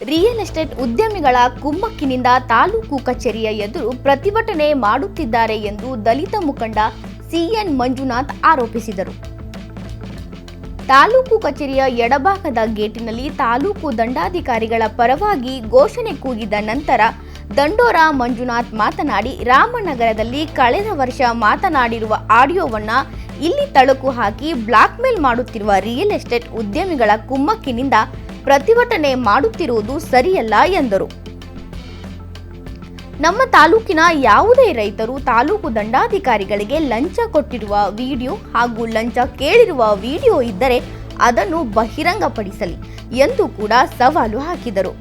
Real estate ಉದ್ಯಮಿಗಳ ಕುಮ್ಮಕ್ಕಿನಿಂದ ತಾಲೂಕು ಕಚೇರಿಯ ಎದುರು ಪ್ರತಿಭಟನೆ ಮಾಡುತ್ತಿದ್ದಾರೆ ಎಂದು ದಲಿತ ಮುಖಂಡ ಸಿಎನ್ ಮಂಜುನಾಥ್ ಆರೋಪಿಸಿದರು. ತಾಲೂಕು ಕಚೇರಿಯ ಎಡಭಾಗದ ಗೇಟಿನಲ್ಲಿ ತಾಲೂಕು ದಂಡಾಧಿಕಾರಿಗಳ ಪರವಾಗಿ ಘೋಷಣೆ ಕೂಗಿದ ನಂತರ ದಂಡೋರ ಮಂಜುನಾಥ್ ಮಾತನಾಡಿ, ರಾಮನಗರದಲ್ಲಿ ಕಳೆದ ವರ್ಷ ಮಾತನಾಡಿರುವ ಆಡಿಯೋವನ್ನ ಇಲ್ಲಿ ತಳುಕು ಹಾಕಿ ಬ್ಲಾಕ್ಮೇಲ್ ಮಾಡುತ್ತಿರುವ ರಿಯಲ್ ಎಸ್ಟೇಟ್ ಉದ್ಯಮಿಗಳ ಕುಮ್ಮಕ್ಕಿನಿಂದ ಪ್ರತಿಭಟನೆ ಮಾಡುತ್ತಿರುವುದು ಸರಿಯಲ್ಲ ಎಂದರು. ನಮ್ಮ ತಾಲೂಕಿನ ಯಾವುದೇ ರೈತರು ತಾಲೂಕು ದಂಡಾಧಿಕಾರಿಗಳಿಗೆ ಲಂಚ ಕೊಟ್ಟಿರುವ ವಿಡಿಯೋ ಹಾಗೂ ಲಂಚ ಕೇಳಿರುವ ವಿಡಿಯೋ ಇದ್ದರೆ ಅದನ್ನು ಬಹಿರಂಗಪಡಿಸಲಿ ಎಂದು ಕೂಡ ಸವಾಲು ಹಾಕಿದರು.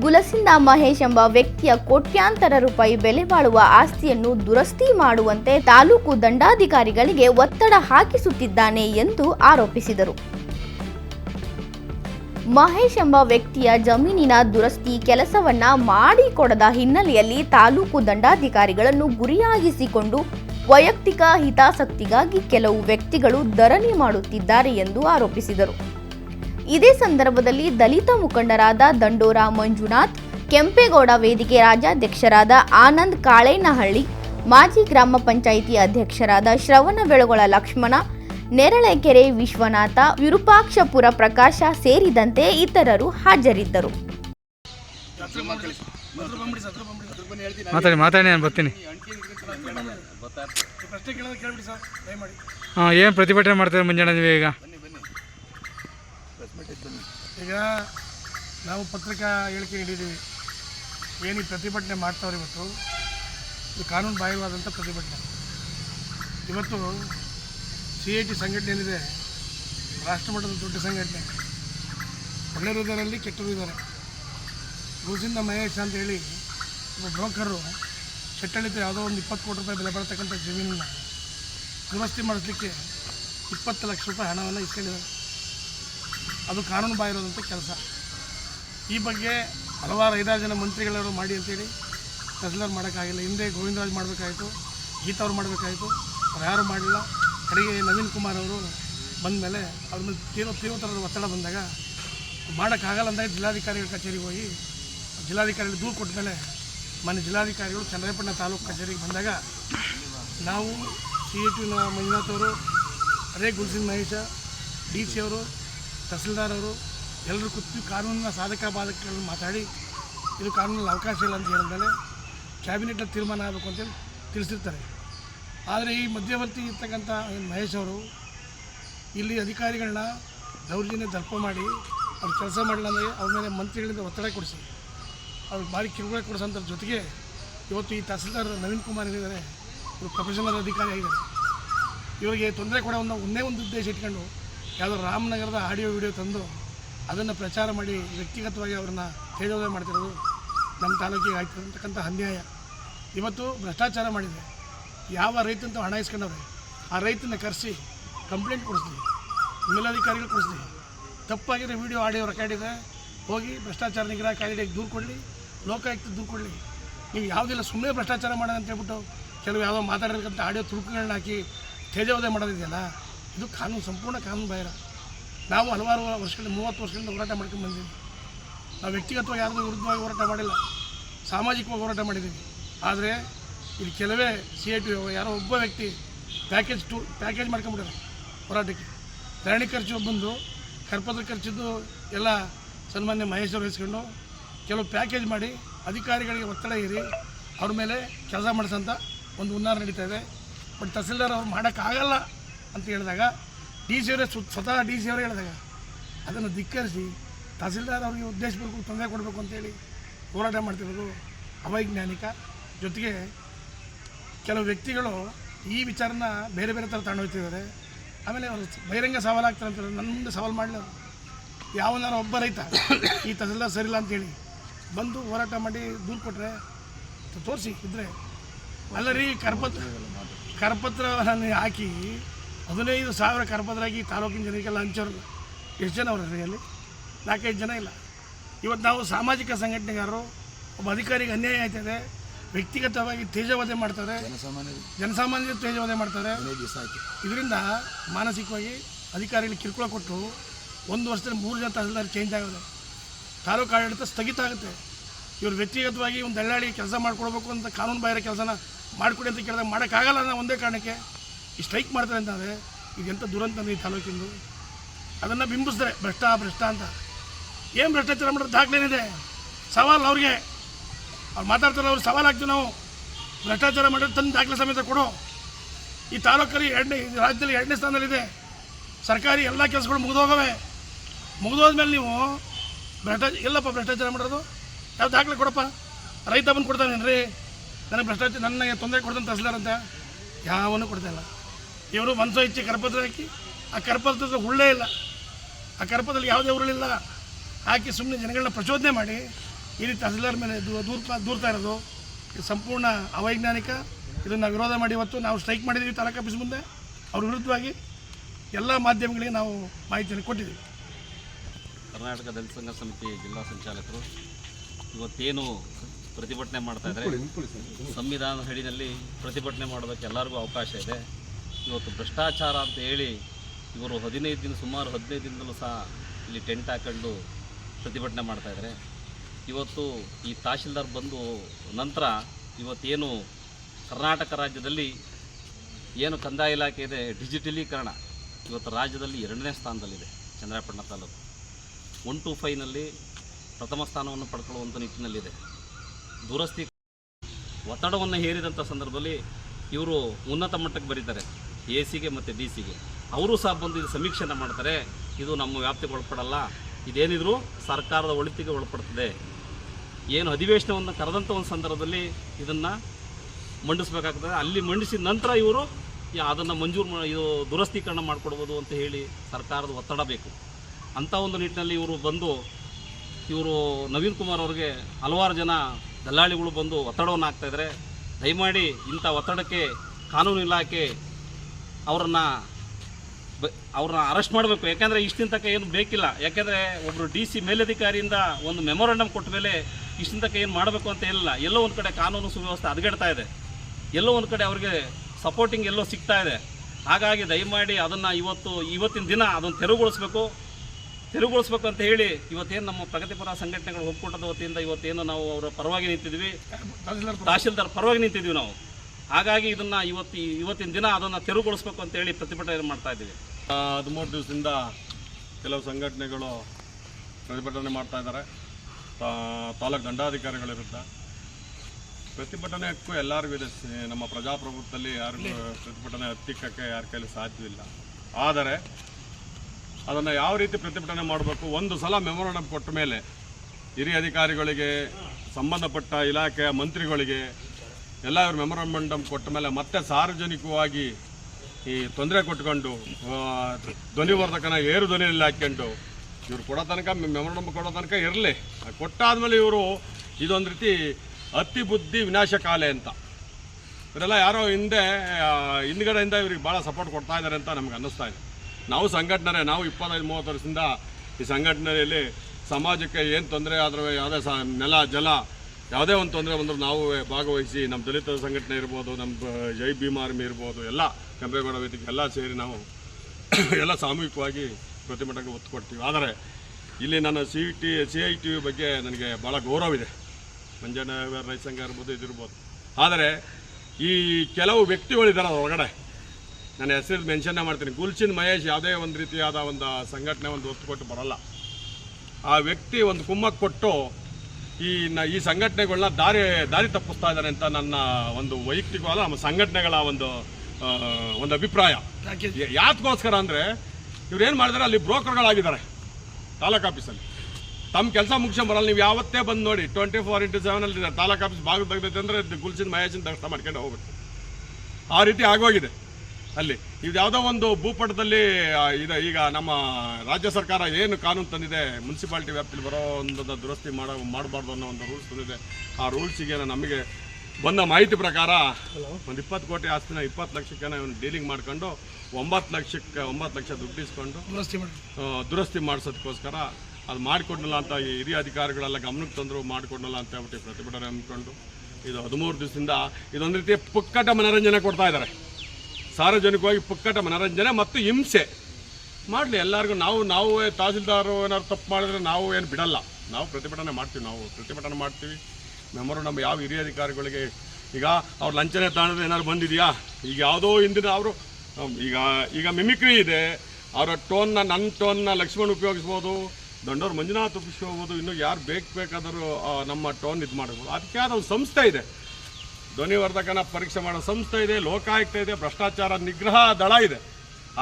ಗುಲಸಿಂದ ಮಹೇಶ್ ಎಂಬ ವ್ಯಕ್ತಿಯ ಕೋಟ್ಯಾಂತರ ರೂಪಾಯಿ ಬೆಲೆ ಬಾಳುವ ಆಸ್ತಿಯನ್ನು ದುರಸ್ತಿ ಮಾಡುವಂತೆ ತಾಲೂಕು ದಂಡಾಧಿಕಾರಿಗಳಿಗೆ ಒತ್ತಡ ಹಾಕಿಸುತ್ತಿದ್ದಾನೆ ಎಂದು ಆರೋಪಿಸಿದರು. ಮಹೇಶ್ ಎಂಬ ವ್ಯಕ್ತಿಯ ಜಮೀನಿನ ದುರಸ್ತಿ ಕೆಲಸವನ್ನ ಮಾಡಿಕೊಡದ ಹಿನ್ನೆಲೆಯಲ್ಲಿ ತಾಲೂಕು ದಂಡಾಧಿಕಾರಿಗಳನ್ನು ಗುರಿಯಾಗಿಸಿಕೊಂಡು ವೈಯಕ್ತಿಕ ಹಿತಾಸಕ್ತಿಗಾಗಿ ಕೆಲವು ವ್ಯಕ್ತಿಗಳು ಧರಣಿ ಮಾಡುತ್ತಿದ್ದಾರೆ ಎಂದು ಆರೋಪಿಸಿದರು. ಇದೇ ಸಂದರ್ಭದಲ್ಲಿ ದಲಿತ ಮುಖಂಡರಾದ ದಂಡೋರ ಮಂಜುನಾಥ್, ಕೆಂಪೇಗೌಡ ವೇದಿಕೆ ರಾಜ್ಯಾಧ್ಯಕ್ಷರಾದ ಆನಂದ್ ಕಾಳೇನಹಳ್ಳಿ, ಮಾಜಿ ಗ್ರಾಮ ಪಂಚಾಯಿತಿ ಅಧ್ಯಕ್ಷರಾದ ಶ್ರವಣ ಬೆಳಗೊಳ ಲಕ್ಷ್ಮಣ ನೆರಳೆಕೆರೆ ವಿಶ್ವನಾಥ ವಿರೂಪಾಕ್ಷಪುರ ಪ್ರಕಾಶ ಸೇರಿದಂತೆ ಇತರರು ಹಾಜರಿದ್ದರು. ಮಾತಾಡಿ ಮಾತಾಡಿ ನಾನು ಬರ್ತೀನಿ. ಹಾಂ ಏನು ಪ್ರತಿಭಟನೆ ಮಾಡ್ತಾರೆ ಮುಂಜಾನೆ ನೀವು ಈಗ? ಈಗ ನಾವು ಪತ್ರಿಕಾ ಹೇಳಿಕೆ ನೀಡಿದ್ದೀವಿ. ಏನು ಈ ಪ್ರತಿಭಟನೆ ಮಾಡ್ತಾವ್ರೆ ಇವತ್ತು? ಇದು ಕಾನೂನು ಬಾಹಿರವಾದಂಥ ಪ್ರತಿಭಟನೆ. ಇವತ್ತು ಸಿ ಐ ಟಿ ಸಂಘಟನೆ ಏನಿದೆ ರಾಷ್ಟ್ರಮಟ್ಟದ ದೊಡ್ಡ ಸಂಘಟನೆ. ಒಳ್ಳೆಯರು ಇದರಲ್ಲಿ ಕೆಟ್ಟರು ಇದ್ದಾರೆ. ಗುರುಸಿಂದ ಮಹೇಶ್ ಅಂತ ಹೇಳಿ ಒಬ್ಬ ಬ್ರೋಕರು ಚಟ್ಟಳಿತ ಯಾವುದೋ ಒಂದು ಇಪ್ಪತ್ತು ಕೋಟಿ ರೂಪಾಯಿ ಬೆಲೆ ಬರತಕ್ಕಂಥ ಜಮೀನನ್ನು ದುರಸ್ತಿ ಮಾಡಿಸ್ಲಿಕ್ಕೆ ಇಪ್ಪತ್ತು ಲಕ್ಷ ರೂಪಾಯಿ ಹಣವನ್ನು ಇಸ್ಕೊಂಡಿದ್ದಾರೆ. ಅದು ಕಾನೂನು ಬಾಯಿರೋದಂಥ ಕೆಲಸ. ಈ ಬಗ್ಗೆ ಹಲವಾರು ಐದಾರು ಜನ ಮಂತ್ರಿಗಳವರು ಮಾಡಿ ಅಂತೇಳಿ ತಹಸೀಲ್ದಾರ್ ಮಾಡೋಕ್ಕಾಗಿಲ್ಲ. ಹಿಂದೆ ಗೋವಿಂದರಾಜ್ ಮಾಡಬೇಕಾಯಿತು ಗೀತಾ ಅವ್ರು ಮಾಡಬೇಕಾಯಿತು ಅವ್ರು ಯಾರೂ ಮಾಡಲಿಲ್ಲ ಕಡೆಗೆ ನವೀನ್ ಕುಮಾರ್ ಅವರು ಬಂದ ಮೇಲೆ ಅವ್ರ ಮೇಲೆ ತೀವ್ರ ಒತ್ತಡ ಬಂದಾಗ ಮಾಡೋಕ್ಕಾಗಲ್ಲ ಅಂದಾಗ ಜಿಲ್ಲಾಧಿಕಾರಿಗಳ ಕಚೇರಿಗೆ ಹೋಗಿ ಜಿಲ್ಲಾಧಿಕಾರಿಗಳು ದೂರು ಕೊಟ್ಟ ಮೇಲೆ ಮನೆ ಜಿಲ್ಲಾಧಿಕಾರಿಗಳು ಚನ್ನರಾಯಪಟ್ಟಣ ತಾಲೂಕು ಕಚೇರಿಗೆ ಬಂದಾಗ ನಾವು ಸಿ ಎ ಟಿ ಮಂಜುನಾಥ್ ಅವರು ಅದೇ ಗುಲ್ಸಿನ್ ಮಹೇಶ, ಡಿ ಸಿ ಅವರು, ತಹಸೀಲ್ದಾರ್ ಅವರು ಎಲ್ಲರೂ ಕೂತು ಕಾನೂನಿನ ಸಾಧಕ ಬಾಧಕಗಳನ್ನು ಮಾತಾಡಿ ಇದು ಕಾನೂನಲ್ಲಿ ಅವಕಾಶ ಇಲ್ಲ ಅಂತ ಹೇಳಿದ್ಮೇಲೆ ಕ್ಯಾಬಿನೆಟ್ನಲ್ಲಿ ತೀರ್ಮಾನ ಆಗಬೇಕು ಅಂತೇಳಿ ತಿಳಿಸಿರ್ತಾರೆ. ಆದರೆ ಈ ಮಧ್ಯವರ್ತಿ ಇರ್ತಕ್ಕಂಥ ಮಹೇಶ್ ಅವರು, ಇಲ್ಲಿ ಅಧಿಕಾರಿಗಳನ್ನ ದೌರ್ಜನ್ಯ ದರ್ಪ ಮಾಡಿ ಅವ್ರು ಕೆಲಸ ಮಾಡಲ್ಲ ಅಂದರೆ ಅವ್ರ ಮೇಲೆ ಮಂತ್ರಿಗಳಿಂದ ಒತ್ತಡ ಕೊಡಿಸಿ. ಅವ್ರಿಗೆ ಭಾರಿ ಕಿರುಕುಳ ಕೊಡಿಸೋಂಥದ್ರ ಜೊತೆಗೆ ಇವತ್ತು ಈ ತಹಸೀಲ್ದಾರ್ ನವೀನ್ ಕುಮಾರ್ ಏನಿದ್ದಾರೆ ಇವರು ಪ್ರೊಫೆಷನಲ್ ಅಧಿಕಾರಿ ಆಗಿದ್ದಾರೆ. ಇವರಿಗೆ ತೊಂದರೆ ಕೊಡೋ ಒಂದು, ಒಂದೇ ಒಂದು ಉದ್ದೇಶ ಇಟ್ಕೊಂಡು ಯಾವುದೋ ರಾಮನಗರದ ಆಡಿಯೋ ವಿಡಿಯೋ ತಂದು ಅದನ್ನು ಪ್ರಚಾರ ಮಾಡಿ ವ್ಯಕ್ತಿಗತವಾಗಿ ಅವ್ರನ್ನ ತೇಜೋದಯ ಮಾಡ್ತಿರೋದು ನಮ್ಮ ತಾಲೂಕಿಗೆ ಆಗ್ತಿರತಕ್ಕಂಥ ಅನ್ಯಾಯ. ಇವತ್ತು ಭ್ರಷ್ಟಾಚಾರ ಮಾಡಿದೆ ಯಾವ ರೈತಂತ ಹಣ ಇಸ್ಕೊಂಡವ್ರೆ. ಆ ರೈತನ ಕರೆಸಿ ಕಂಪ್ಲೇಂಟ್ ಕೊಡಿಸ್ತೀವಿ ಮೇಲಾಧಿಕಾರಿಗಳು ಕೊಡಿಸ್ತೀವಿ ತಪ್ಪಾಗಿರೋ ವಿಡಿಯೋ ಆಡಿಯೋ ರೆಕಾರ್ಡ್ ಇದೆ. ಹೋಗಿ ಭ್ರಷ್ಟಾಚಾರ ನಿಗ್ರಹ ಕಾಯ್ದೆಗೆ ದೂರು ಕೊಡಲಿ. ಲೋಕಾಯುಕ್ತ ದೂರು ಕೊಡಲಿ. ನೀವು ಯಾವುದಿಲ್ಲ ಸುಮ್ಮನೆ ಭ್ರಷ್ಟಾಚಾರ ಮಾಡೋದು ಅಂತ ಹೇಳ್ಬಿಟ್ಟು ಕೆಲವು ಯಾವುದೋ ಮಾತಾಡಿರ್ತಕ್ಕಂಥ ಆಡಿಯೋ ತುಳುಕುಗಳನ್ನ ಹಾಕಿ ತೇಜೋದಯ ಮಾಡೋದಿದೆಯಲ್ಲ? ಇದು ಕಾನೂನು, ಸಂಪೂರ್ಣ ಕಾನೂನು ಬಾಹಿರ. ನಾವು ಹಲವಾರು ವರ್ಷಗಳಿಂದ, ಮೂವತ್ತು ವರ್ಷಗಳಿಂದ ಹೋರಾಟ ಮಾಡ್ಕೊಂಡು ಬಂದಿದ್ದೀವಿ. ನಾವು ವ್ಯಕ್ತಿಗತವಾಗಿ ಯಾರ್ದು ವಿರುದ್ಧವಾಗಿ ಹೋರಾಟ ಮಾಡಿಲ್ಲ. ಸಾಮಾಜಿಕವಾಗಿ ಹೋರಾಟ ಮಾಡಿದ್ದೀವಿ. ಆದರೆ ಇಲ್ಲಿ ಕೆಲವೇ ಸಿ ಎ ಟಿ ಯಾರೋ ಒಬ್ಬ ವ್ಯಕ್ತಿ ಪ್ಯಾಕೇಜ್ ಟು ಪ್ಯಾಕೇಜ್ ಮಾಡ್ಕೊಂಬಿಟ್ಟಾರೆ ಹೋರಾಟಕ್ಕೆ. ಪ್ರಯಾಣಿ ಖರ್ಚು ಬಂದು ಕರ್ಪತ್ರ ಖರ್ಚಿದ್ದು ಎಲ್ಲ ಸನ್ಮಾನ್ಯ ಮಹೇಶ್ ಅವರು ಇಸ್ಕೊಂಡು ಕೆಲವು ಪ್ಯಾಕೇಜ್ ಮಾಡಿ ಅಧಿಕಾರಿಗಳಿಗೆ ಒತ್ತಡ ಇರಿ ಅವ್ರ ಮೇಲೆ ಕೆಲಸ ಮಾಡಿಸೋಂಥ ಒಂದು ಹುನ್ನಾರ ನಡೀತಾ ಇದೆ. ಬಟ್ ತಹಸೀಲ್ದಾರ್ ಅವ್ರು ಮಾಡೋಕ್ಕಾಗಲ್ಲ ಅಂತ ಹೇಳಿದಾಗ ಡಿ ಸಿ ಅವರೇ ಸ್ವತಃ ಡಿ ಸಿ ಅವರೇ ಹೇಳಿದಾಗ ಅದನ್ನು ಧಿಕ್ಕರಿಸಿ ತಹಸೀಲ್ದಾರ್ ಅವರಿಗೆ ಉದ್ದೇಶಪೂರ್ವಕ ತೊಂದರೆ ಕೊಡಬೇಕು ಅಂತೇಳಿ ಹೋರಾಟ ಮಾಡ್ತಿರೋದು ಅವೈಜ್ಞಾನಿಕ ಜೊತೆಗೆ ಕೆಲವು ವ್ಯಕ್ತಿಗಳು ಈ ವಿಚಾರನ ಬೇರೆ ಬೇರೆ ಥರ ತಗೊಂಡೋಗ್ತಿದ್ದಾರೆ ಆಮೇಲೆ ಅವರು ಬಹಿರಂಗ ಸವಾಲಾಗ್ತಾರೆ ಅಂತ ನನ್ನ ಮುಂದೆ ಸವಾಲು ಮಾಡಲಿ ಯಾವನಾರು ಒಬ್ಬ ರೈತ ಈ ತಹಸೀಲ್ದಾರ್ ಸರಿಲ್ಲ ಅಂತೇಳಿ ಬಂದು ಹೋರಾಟ ಮಾಡಿ ದೂರು ಕೊಟ್ಟರೆ ತೋರಿಸಿ ಇದ್ದರೆ ಅಲ್ಲ ರೀ ಕರಪತ್ರ ಕರಪತ್ರವನ್ನು ಹಾಕಿ ಹದಿನೈದು ಸಾವಿರ ಕರಪತ್ರ ಹಾಕಿ ತಾಲೂಕಿನ ಜನರಿಗೆಲ್ಲ ಹಂಚೋರು. ಎಷ್ಟು ಜನ ಅವ್ರ ಅಲ್ಲಿ? ನಾಲ್ಕೈದು ಜನ ಇಲ್ಲ. ಇವತ್ತು ನಾವು ಸಾಮಾಜಿಕ ಸಂಘಟನೆಗಾರರು, ಒಬ್ಬ ಅಧಿಕಾರಿಗೆ ಅನ್ಯಾಯ ಆಯ್ತದೆ. ವ್ಯಕ್ತಿಗತವಾಗಿ ತೇಜವಧೆ ಮಾಡ್ತಾರೆ. ಜನಸಾಮಾನ್ಯರು. ತೇಜವಧೆ ಮಾಡ್ತಾರೆ. ಇದರಿಂದ ಮಾನಸಿಕವಾಗಿ ಅಧಿಕಾರಿಗಳಿಗೆ ಕಿರುಕುಳ ಕೊಟ್ಟು ಒಂದು ವರ್ಷದಲ್ಲಿ ಮೂರು ಜನ ತಹಸೀಲ್ದಾರ್ ಚೇಂಜ್ ಆಗೋದು. ತಾಲೂಕು ಆಡಳಿತ ಸ್ಥಗಿತ ಆಗುತ್ತೆ. ಇವರು ವ್ಯಕ್ತಿಗತವಾಗಿ ಒಂದು ದಳ್ಳಾಳಿ ಕೆಲಸ ಮಾಡ್ಕೊಡ್ಬೇಕು ಅಂತ ಕಾನೂನು ಬಾಹಿರ ಕೆಲಸನ ಮಾಡಿಕೊಡಿ ಅಂತ ಕೇಳಿದಾಗ ಮಾಡೋಕ್ಕಾಗಲ್ಲ ಅನ್ನೋ ಒಂದೇ ಕಾರಣಕ್ಕೆ ಈ ಸ್ಟ್ರೈಕ್ ಮಾಡ್ತಾರೆ ಅಂತಂದರೆ ಇದೆಂಥ ದುರಂತ ಈ ತಾಲೂಕಿಂದು. ಅದನ್ನು ಬಿಂಬಿಸಿದ್ರೆ ಭ್ರಷ್ಟ ಭ್ರಷ್ಟ ಅಂತ. ಏನು ಭ್ರಷ್ಟಾಚಾರ ಮಾಡೋದು ದಾಖಲೇನಿದೆ. ಸವಾಲು ಅವ್ರಿಗೆ. ಅವ್ರು ಮಾತಾಡ್ತಾರೆ ಅವ್ರು ಸವಾಲು ಹಾಕ್ತೀವಿ ನಾವು. ಭ್ರಷ್ಟಾಚಾರ ಮಾಡಿದ್ರೆ ತಂದು ದಾಖಲೆ ಸಮೇತ ಕೊಡು. ಈ ತಾಲೂಕಲ್ಲಿ ಎರಡನೇ ರಾಜ್ಯದಲ್ಲಿ ಎರಡನೇ ಸ್ಥಾನದಲ್ಲಿದೆ. ಸರ್ಕಾರಿ ಎಲ್ಲ ಕೆಲಸಗಳು ಮುಗಿದೋಗವೆ. ಮುಗಿದೋದ್ಮೇಲೆ ನೀವು ಭ್ರಷ್ಟಾಚಾರ ಎಲ್ಲಪ್ಪ ಭ್ರಷ್ಟಾಚಾರ ಮಾಡೋದು ಯಾವ ದಾಖಲೆ ಕೊಡಪ್ಪ? ರೈತ ಬಂದು ಕೊಡ್ತಾನೇನ್ರಿ? ನನಗೆ ಭ್ರಷ್ಟಾಚಾರ ನನಗೆ ತೊಂದರೆ ಕೊಡ್ತಾನೆ ತಹಸೀಲ್ದಾರ್ ಅಂತ ಯಾವನು ಕೊಡ್ತಾ ಇಲ್ಲ. ಇವರು ಮನಸ್ಸು ಇಚ್ಛೆ ಕರ್ಪತ್ರ ಹಾಕಿ, ಆ ಕರ್ಪತ್ರದ ಉಳ್ಳೇ ಇಲ್ಲ. ಆ ಕರ್ಪತ್ರದಲ್ಲಿ ಯಾವುದೇ ಉರುಳಿಲ್ಲ ಹಾಕಿ ಸುಮ್ಮನೆ ಜನಗಳನ್ನ ಪ್ರಚೋದನೆ ಮಾಡಿ ಈ ರೀತಿ ತಹಸೀಲ್ದಾರ್ ಮೇಲೆ ದೂರ ದೂರ್ತಾ ದೂರ್ತಾ ಇರೋದು. ಇದು ಸಂಪೂರ್ಣ ಅವೈಜ್ಞಾನಿಕ. ಇದನ್ನು ವಿರೋಧ ಮಾಡಿ ಇವತ್ತು ನಾವು ಸ್ಟ್ರೈಕ್ ಮಾಡಿದ್ದೀವಿ ತಾಲೂಕು ಆಫೀಸ್ ಮುಂದೆ. ಅವ್ರ ವಿರುದ್ಧವಾಗಿ ಎಲ್ಲ ಮಾಧ್ಯಮಗಳಿಗೆ ನಾವು ಮಾಹಿತಿಯನ್ನು ಕೊಟ್ಟಿದ್ದೀವಿ. ಕರ್ನಾಟಕ ದಲಿತ ಸಂಘ ಸಮಿತಿ ಜಿಲ್ಲಾ ಸಂಚಾಲಕರು ಇವತ್ತೇನು ಪ್ರತಿಭಟನೆ ಮಾಡ್ತಾ ಇದ್ದಾರೆ? ಸಂವಿಧಾನದ ಹಡಿನಲ್ಲಿ ಪ್ರತಿಭಟನೆ ಮಾಡೋದಕ್ಕೆ ಎಲ್ಲರಿಗೂ ಅವಕಾಶ ಇದೆ. ಇವತ್ತು ಭ್ರಷ್ಟಾಚಾರ ಅಂತ ಹೇಳಿ ಇವರು ಹದಿನೈದು ದಿನ ಸುಮಾರು ಹದಿನೈದು ದಿನದಲ್ಲೂ ಸಹ ಇಲ್ಲಿ ಟೆಂಟ್ ಹಾಕೊಂಡು ಪ್ರತಿಭಟನೆ ಮಾಡ್ತಾ ಇದ್ದಾರೆ. ಇವತ್ತು ಈ ತಹಶೀಲ್ದಾರ್ ಬಂದು ನಂತರ ಇವತ್ತೇನು ಕರ್ನಾಟಕ ರಾಜ್ಯದಲ್ಲಿ ಏನು ಕಂದಾಯ ಇಲಾಖೆ ಇದೆ, ಡಿಜಿಟಲೀಕರಣ ಇವತ್ತು ರಾಜ್ಯದಲ್ಲಿ ಎರಡನೇ ಸ್ಥಾನದಲ್ಲಿದೆ ಚಂದ್ರಾಪಟ್ಟಣ ತಾಲೂಕು. ಒನ್ ಟು ಫೈನಲ್ಲಿ ಪ್ರಥಮ ಸ್ಥಾನವನ್ನು ಪಡ್ಕೊಳ್ಳುವಂಥ ನಿಟ್ಟಿನಲ್ಲಿದೆ. ದುರಸ್ತಿ ಒತ್ತಡವನ್ನು ಹೇರಿದಂಥ ಸಂದರ್ಭದಲ್ಲಿ ಇವರು ಉನ್ನತ ಮಟ್ಟಕ್ಕೆ ಬರೀತಾರೆ ಎ ಸಿಗೆ ಮತ್ತು ಡಿ ಸಿಗೆ ಅವರು ಸಹ ಬಂದು ಇದು ಸಮೀಕ್ಷೆನ ಮಾಡ್ತಾರೆ, ಇದು ನಮ್ಮ ವ್ಯಾಪ್ತಿಗೆ ಒಳಪಡಲ್ಲ, ಇದೇನಿದ್ರು ಸರ್ಕಾರದ ಒಳಿತಿಗೆ ಒಳಪಡ್ತದೆ. ಏನು ಅಧಿವೇಶನವನ್ನು ಕರೆದಂಥ ಒಂದು ಸಂದರ್ಭದಲ್ಲಿ ಇದನ್ನು ಮಂಡಿಸಬೇಕಾಗ್ತದೆ. ಅಲ್ಲಿ ಮಂಡಿಸಿದ ನಂತರ ಇವರು ಅದನ್ನು ಮಂಜೂರು ಇದು ದುರಸ್ತೀಕರಣ ಮಾಡಿಕೊಡ್ಬೋದು ಅಂತ ಹೇಳಿ ಸರ್ಕಾರದ ಒತ್ತಡ ಬೇಕು. ಅಂಥ ಒಂದು ನಿಟ್ಟಿನಲ್ಲಿ ಇವರು ಬಂದು, ಇವರು ನವೀನ್ ಕುಮಾರ್ ಅವ್ರಿಗೆ ಹಲವಾರು ಜನ ದಲ್ಲಾಳಿಗಳು ಬಂದು ಒತ್ತಡವನ್ನು ಹಾಕ್ತಾಯಿದ್ರೆ ದಯಮಾಡಿ ಇಂಥ ಒತ್ತಡಕ್ಕೆ ಕಾನೂನು ಇಲಾಖೆ ಅವರನ್ನು ಬ, ಅವ್ರನ್ನ ಅರೆಸ್ಟ್ ಮಾಡಬೇಕು. ಯಾಕೆಂದರೆ ಇಷ್ಟಿನ ಏನು ಬೇಕಿಲ್ಲ. ಯಾಕೆಂದರೆ ಒಬ್ಬರು ಡಿ ಸಿ ಮೇಲಧಿಕಾರಿಯಿಂದ ಒಂದು ಮೆಮೊರಂಡಮ್ ಕೊಟ್ಟ ಮೇಲೆ ಇಷ್ಟಿನ ಏನು ಮಾಡಬೇಕು ಅಂತ ಇಲ್ಲ ಎಲ್ಲೋ ಒಂದು ಕಡೆ ಕಾನೂನು ಸುವ್ಯವಸ್ಥೆ ಹದಗೆಡ್ತಾ ಇದೆ. ಎಲ್ಲೋ ಒಂದು ಕಡೆ ಅವ್ರಿಗೆ ಸಪೋರ್ಟಿಂಗ್ ಎಲ್ಲೋ ಸಿಗ್ತಾ ಇದೆ. ಹಾಗಾಗಿ ದಯಮಾಡಿ ಅದನ್ನು ಇವತ್ತು, ಇವತ್ತಿನ ದಿನ ಅದನ್ನು ತೆರವುಗೊಳಿಸ್ಬೇಕು. ತೆರವುಗೊಳಿಸ್ಬೇಕು ಅಂತ ಹೇಳಿ ಇವತ್ತೇನು ನಮ್ಮ ಪ್ರಗತಿಪರ ಸಂಘಟನೆಗಳು ಒಕ್ಕೂಟದ ವತಿಯಿಂದ ಇವತ್ತೇನು ನಾವು ಅವರ ಪರವಾಗಿ ನಿಂತಿದ್ವಿ. ತಹಶೀಲ್ದಾರ್ ಪರವಾಗಿ ನಿಂತಿದ್ವಿ ನಾವು. ಹಾಗಾಗಿ ಇದನ್ನು ಇವತ್ತು, ಇವತ್ತಿನ ದಿನ ಅದನ್ನು ತೆರವುಗೊಳಿಸ್ಬೇಕು ಅಂತ ಹೇಳಿ ಪ್ರತಿಭಟನೆ ಮಾಡ್ತಾ ಇದ್ದೀವಿ. ಹದಿಮೂರು ದಿವಸದಿಂದ ಕೆಲವು ಸಂಘಟನೆಗಳು ಪ್ರತಿಭಟನೆ ಮಾಡ್ತಾ ಇದ್ದಾರೆ. ತಾ- ತಾಲೂಕು ದಂಡಾಧಿಕಾರಿಗಳ ವಿರುದ್ಧ ಪ್ರತಿಭಟನೆ ಹಕ್ಕು ಎಲ್ಲರಿಗೂ ಇದೆ. ನಮ್ಮ ಪ್ರಜಾಪ್ರಭುತ್ವದಲ್ಲಿ ಯಾರಿಗೂ ಪ್ರತಿಭಟನೆ ಹತ್ತಿಕ್ಕಕ್ಕೆ ಯಾರ ಕೈಲಿ ಸಾಧ್ಯವಿಲ್ಲ. ಆದರೆ ಅದನ್ನು ಯಾವ ರೀತಿ ಪ್ರತಿಭಟನೆ ಮಾಡಬೇಕು? ಒಂದು ಸಲ ಮೆಮೊರಂಡಮ್ ಕೊಟ್ಟ ಮೇಲೆ ಹಿರಿಯ ಅಧಿಕಾರಿಗಳಿಗೆ ಸಂಬಂಧಪಟ್ಟ ಇಲಾಖೆಯ ಮಂತ್ರಿಗಳಿಗೆ ಎಲ್ಲ ಇವರು ಮೆಮೊರಂಡಮ್ ಕೊಟ್ಟ ಮೇಲೆ ಮತ್ತೆ ಸಾರ್ವಜನಿಕವಾಗಿ ಈ ತೊಂದರೆ ಕೊಟ್ಕೊಂಡು ಧ್ವನಿವರ್ಧಕನ ಏರು ಧ್ವನಿಯಲ್ಲಿ ಹಾಕ್ಕೊಂಡು ಇವ್ರು ಕೊಡೋ ತನಕ ಮೆಮೊರಂಡಮ್ ಕೊಡೋ ತನಕ ಇರಲಿ. ಕೊಟ್ಟಾದ್ಮೇಲೆ ಇವರು ಇದೊಂದು ರೀತಿ ಅತಿ ಬುದ್ಧಿ ವಿನಾಶಕಾಲೆ ಅಂತ. ಇವರೆಲ್ಲ ಯಾರೋ ಹಿಂದೆ ಹಿಂದ್ಗಡೆಯಿಂದ ಇವ್ರಿಗೆ ಭಾಳ ಸಪೋರ್ಟ್ ಕೊಡ್ತಾ ಇದ್ದಾರೆ ಅಂತ ನಮ್ಗೆ ಅನ್ನಿಸ್ತಾ ಇದೆ. ನಾವು ಸಂಘಟನೆ, ನಾವು ಇಪ್ಪತ್ತೈದು, ಮೂವತ್ತು ವರ್ಷದಿಂದ ಈ ಸಂಘಟನೆಯಲ್ಲಿ ಸಮಾಜಕ್ಕೆ ಏನು ತೊಂದರೆ ಆದರೂ ಯಾವುದೇ ಸ, ನೆಲ, ಜಲ ಯಾವುದೇ ಒಂದು ತೊಂದರೆ ಬಂದರೂ ನಾವು ಭಾಗವಹಿಸಿ ನಮ್ಮ ದಲಿತ ಸಂಘಟನೆ ಇರ್ಬೋದು ನಮ್ಮ ಜೈ ಭೀಮಾರ್ಮಿ ಇರ್ಬೋದು, ಎಲ್ಲ ಕೆಂಪೇಗೌಡ ವೇದಿಕೆ ಎಲ್ಲ ಸೇರಿ ನಾವು ಎಲ್ಲ ಸಾಮೂಹಿಕವಾಗಿ ಪ್ರತಿಭಟನೆಗೆ ಒತ್ತು ಕೊಡ್ತೀವಿ. ಆದರೆ ಇಲ್ಲಿ ನನ್ನ C T C I T ಬಗ್ಗೆ ನನಗೆ ಭಾಳ ಗೌರವವಿದೆ. ಮಂಜಣ್ಣ ರೈತ ಸಂಘ ಇರ್ಬೋದು ಇದಿರ್ಬೋದು ಆದರೆ ಈ ಕೆಲವು ವ್ಯಕ್ತಿಗಳಿದ್ದಾರೆ ಹೊರಗಡೆ ನನ್ನ ಹೆಸರು ಮೆನ್ಷನ್ ಮಾಡ್ತೀನಿ. ಗುಲ್ಚಿನ್ ಮಹೇಶ್ ಯಾವುದೇ ಒಂದು ರೀತಿಯಾದ ಒಂದು ಸಂಘಟನೆ ಒಂದು ಒತ್ತು ಕೊಟ್ಟು ಬರೋಲ್ಲ. ಆ ವ್ಯಕ್ತಿ ಒಂದು ಕುಮ್ಮಕ್ಕೆ ಕೊಟ್ಟು ಈ ನ ಈ ಸಂಘಟನೆಗಳನ್ನ ದಾರಿ ದಾರಿ ತಪ್ಪಿಸ್ತಾ ಇದ್ದಾರೆ ಅಂತ ನನ್ನ ಒಂದು ವೈಯಕ್ತಿಕವಾದ ನಮ್ಮ ಸಂಘಟನೆಗಳ ಒಂದು ಒಂದು ಅಭಿಪ್ರಾಯ. ಯಾತಕ್ಕೋಸ್ಕರ ಅಂದರೆ ಇವ್ರು ಏನು ಮಾಡಿದಾರೆ? ಅಲ್ಲಿ ಬ್ರೋಕರ್ಗಳಾಗಿದ್ದಾರೆ. ತಾಲೂಕು ಆಫೀಸಲ್ಲಿ. ತಮ್ಮ ಕೆಲಸ ಮುಗಿಸ್ಕೊಂಡು ಬರಲ್ಲ ನೀವು ಯಾವತ್ತೇ ಬಂದು ನೋಡಿ ಟ್ವೆಂಟಿ ಫೋರ್ ಇಂಟು ಸೆವೆನಲ್ಲಿ ತಾಲೂಕು ಆಫೀಸ್ ಭಾಗ ತೆಗ್ದೈತೆ ಅಂದರೆ ಗುಲ್ಸಿನ ಮಹೇಶಿನ ದರ್ಶನ ಮಾಡ್ಕೊಂಡು ಹೋಗ್ಬೇಕು ಆ ರೀತಿ ಆಗೋಗಿದೆ. ಅಲ್ಲಿ ಇದು ಯಾವುದೋ ಒಂದು ಭೂಪಟದಲ್ಲಿ ಇದೆ ಇದು. ಈಗ ನಮ್ಮ ರಾಜ್ಯ ಸರ್ಕಾರ ಏನು ಕಾನೂನು ತಂದಿದೆ, ಮುನ್ಸಿಪಾಲ್ಟಿ ವ್ಯಾಪ್ತಿಯಲ್ಲಿ ಬರೋ ಒಂದು ದುರಸ್ತಿ ಮಾಡೋ ಮಾಡಬಾರ್ದು ಅನ್ನೋ ಒಂದು ರೂಲ್ಸ್ ತಂದಿದೆ. ಆ ರೂಲ್ಸಿಗೆ ನಮಗೆ ಬಂದ ಮಾಹಿತಿ ಪ್ರಕಾರ ಒಂದು ಇಪ್ಪತ್ತು ಕೋಟಿ ಆಸ್ತಿನ ಇಪ್ಪತ್ತು ಲಕ್ಷಕ್ಕೆ ಇವನು ಡೀಲಿಂಗ್ ಮಾಡ್ಕೊಂಡು ಒಂಬತ್ತು ಲಕ್ಷಕ್ಕೆ ಒಂಬತ್ತು ಲಕ್ಷ ದುಡ್ಡು ಇಸ್ಕೊಂಡು ದುರಸ್ತಿ ಮಾಡಿ ದುರಸ್ತಿ ಮಾಡಿಸೋದಕ್ಕೋಸ್ಕರ ಅದು ಮಾಡಿಕೊಡಲ್ಲ ಅಂತ ಈ ಹಿರಿಯ ಅಧಿಕಾರಿಗಳೆಲ್ಲ ಗಮನಕ್ಕೆ ತಂದರು ಮಾಡಿಕೊಡಲ್ಲ ಅಂತ ಹೇಳ್ಬಿಟ್ಟು ಪ್ರತಿಭಟನೆ ಹಮ್ಮಿಕೊಂಡು ಇದು ಹದಿಮೂರು ದಿವಸದಿಂದ ಇದೊಂದು ರೀತಿ ಪುಕ್ಕಟ ಮನೋರಂಜನೆ ಕೊಡ್ತಾ ಇದ್ದಾರೆ. ಸಾರ್ವಜನಿಕವಾಗಿ ಪುಕ್ಕಟ ಮನೋರಂಜನೆ ಮತ್ತು ಹಿಂಸೆ. ಮಾಡಲಿ ಎಲ್ಲರಿಗೂ ನಾವು ನಾವು ತಹಸೀಲ್ದಾರು ಏನಾದ್ರು ತಪ್ಪು ಮಾಡಿದ್ರೆ ನಾವು ಏನು ಬಿಡಲ್ಲ. ನಾವು ಪ್ರತಿಭಟನೆ ಮಾಡ್ತೀವಿ ನಾವು ಪ್ರತಿಭಟನೆ ಮಾಡ್ತೀವಿ. ಮೆಮೊರು ನಮ್ಮ ಯಾವ ಹಿರಿಯ ಅಧಿಕಾರಿಗಳಿಗೆ ಈಗ ಅವ್ರು ಲಂಚನೆ ತಾಣದ ಏನಾದ್ರು ಬಂದಿದೆಯಾ? ಈಗ ಯಾವುದೋ ಹಿಂದಿನ ಅವರು ಈಗ ಈಗ ಮಿಮಿಕ್ರಿ ಇದೆ. ಅವರ ಟೋನ್ನ ನನ್ನ ಟೋನ್ನ ಲಕ್ಷ್ಮಣ್ ಉಪಯೋಗಿಸ್ಬೋದು ದೊಡ್ಡವ್ರು ಮಂಜುನಾಥ್ ಉಪಯೋಗಿಸ್ಬೋದು, ಇನ್ನು ಯಾರು ಬೇಕು ಬೇಕಾದರೂ ನಮ್ಮ ಟೋನ್ ಇದು ಮಾಡ್ಬೋದು. ಅದಕ್ಕೆ ಆದ ಒಂದು ಸಂಸ್ಥೆ ಇದೆ. ಧ್ವನಿವರ್ಧಕನ ಪರೀಕ್ಷೆ ಮಾಡೋ ಸಂಸ್ಥೆ ಇದೆ, ಲೋಕಾಯುಕ್ತ ಇದೆ, ಭ್ರಷ್ಟಾಚಾರ ನಿಗ್ರಹ ದಳ ಇದೆ.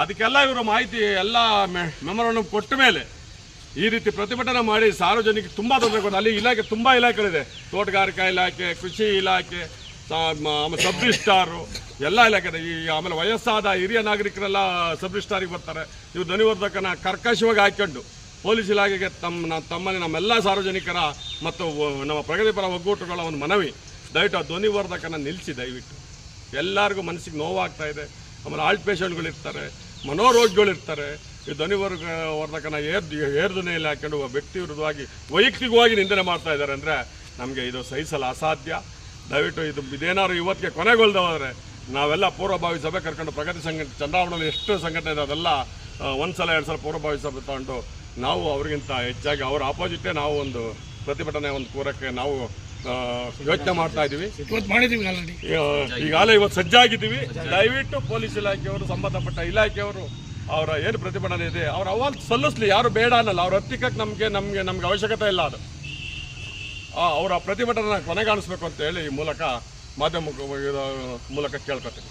ಅದಕ್ಕೆಲ್ಲ ಇವರು ಮಾಹಿತಿ, ಎಲ್ಲ ಮೆಮೊರನ್ನು ಕೊಟ್ಟ ಮೇಲೆ ಈ ರೀತಿ ಪ್ರತಿಭಟನೆ ಮಾಡಿ ಸಾರ್ವಜನಿಕ ತುಂಬ ತೊಂದರೆ ಕೊಡ್ತಾರೆ. ಅಲ್ಲಿ ಇಲಾಖೆ ತುಂಬ ಇಲಾಖೆಗಳಿದೆ. ತೋಟಗಾರಿಕಾ ಇಲಾಖೆ, ಕೃಷಿ ಇಲಾಖೆ ಆಮೇಲೆ ಸಬ್ ರಿಜಿಸ್ಟಾರು ಎಲ್ಲ ಇಲಾಖೆ ಈ ಆಮೇಲೆ ವಯಸ್ಸಾದ ಹಿರಿಯ ನಾಗರಿಕರೆಲ್ಲ ಸಬ್ ರಿಜಿಸ್ಟಾರಿಗೆ ಬರ್ತಾರೆ. ಇವು ಧ್ವನಿವರ್ಧಕನ ಕರ್ಕಶವಾಗಿ ಹಾಕ್ಕೊಂಡು ಪೊಲೀಸ್ ಇಲಾಖೆಗೆ ತಮ್ಮ ತಮ್ಮಲ್ಲಿ ನಮ್ಮೆಲ್ಲ ಸಾರ್ವಜನಿಕರ ಮತ್ತು ನಮ್ಮ ಪ್ರಗತಿಪರ ಒಗ್ಗೂಟಗಳ ಒಂದು ಮನವಿ. ದಯವಿಟ್ಟು ಆ ಧ್ವನಿವರ್ಧಕನ ನಿಲ್ಲಿಸಿ ದಯವಿಟ್ಟು. ಎಲ್ಲರಿಗೂ ಮನಸ್ಸಿಗೆ ನೋವಾಗ್ತಾ ಇದೆ. ಆಮೇಲೆ ಆಲ್ಟ್ ಪೇಷಂಟ್ಗಳಿರ್ತಾರೆ, ಮನೋರೋಗಿಗಳಿರ್ತಾರೆ. ಈ ಧ್ವನಿವರ್ಗ ವರ್ಧಕನ ಏರ್ ಏರ್ ಧ್ವನಿಯಲ್ಲಿ ಹಾಕೊಂಡು ವ್ಯಕ್ತಿ ವಿರುದ್ಧವಾಗಿ ವೈಯಕ್ತಿಕವಾಗಿ ನಿಂದನೆ ಮಾಡ್ತಾ ಇದ್ದಾರೆ ಅಂದರೆ ನಮಗೆ ಇದು ಸಹಿಸಲು ಅಸಾಧ್ಯ. ದಯವಿಟ್ಟು ಇದು ಇದೇನಾದ್ರು ಇವತ್ತಿಗೆ ಕೊನೆಗೊಳ್ದವಾದರೆ ನಾವೆಲ್ಲ ಪೂರ್ವಭಾವಿ ಸಭೆ ಕರ್ಕೊಂಡು ಪ್ರಗತಿ ಸಂಘಟನೆ ಚಂದ್ರಾವಣದಲ್ಲಿ ಎಷ್ಟು ಸಂಘಟನೆ ಇದೆ ಅದೆಲ್ಲ ಒಂದು ಸಲ ಎರಡು ಸಲ ಪೂರ್ವಭಾವಿ ಸಭೆ ತಗೊಂಡು ನಾವು ಅವ್ರಿಗಿಂತ ಹೆಚ್ಚಾಗಿ ಅವರ ಆಪೋಸಿಟೇ ನಾವು ಒಂದು ಪ್ರತಿಭಟನೆ ಒಂದು ಕೂರಕ್ಕೆ ನಾವು ಯೋಚನೆ ಮಾಡ್ತಾ ಇದ್ದೀವಿ. ಈಗಾಗಲೇ ಇವತ್ತು ಸಜ್ಜಾಗಿದ್ದೀವಿ. ದಯವಿಟ್ಟು ಪೊಲೀಸ್ ಇಲಾಖೆಯವರು ಸಂಬಂಧಪಟ್ಟ ಇಲಾಖೆಯವರು ಅವರ ಏನು ಪ್ರತಿಭಟನೆ ಇದೆ, ಅವ್ರ ಅವಾಲ್ ಸಲ್ಲಿಸ್ಲಿ ಯಾರು ಬೇಡ ಅನ್ನಲ್ಲ. ಅವ್ರ ಹತ್ತಿಕ್ಕಕ್ಕೆ ನಮಗೆ ನಮಗೆ, ನಮ್ಗೆ ಅವಶ್ಯಕತೆ ಇಲ್ಲ ಅದು. ಅವರ ಪ್ರತಿಭಟನೆ ಕೊನೆಗಾಣಿಸ್ಬೇಕು ಅಂತ ಹೇಳಿ ಈ ಮೂಲಕ ಮಾಧ್ಯಮ ಮೂಲಕ ಕೇಳ್ಕೊತೀನಿ.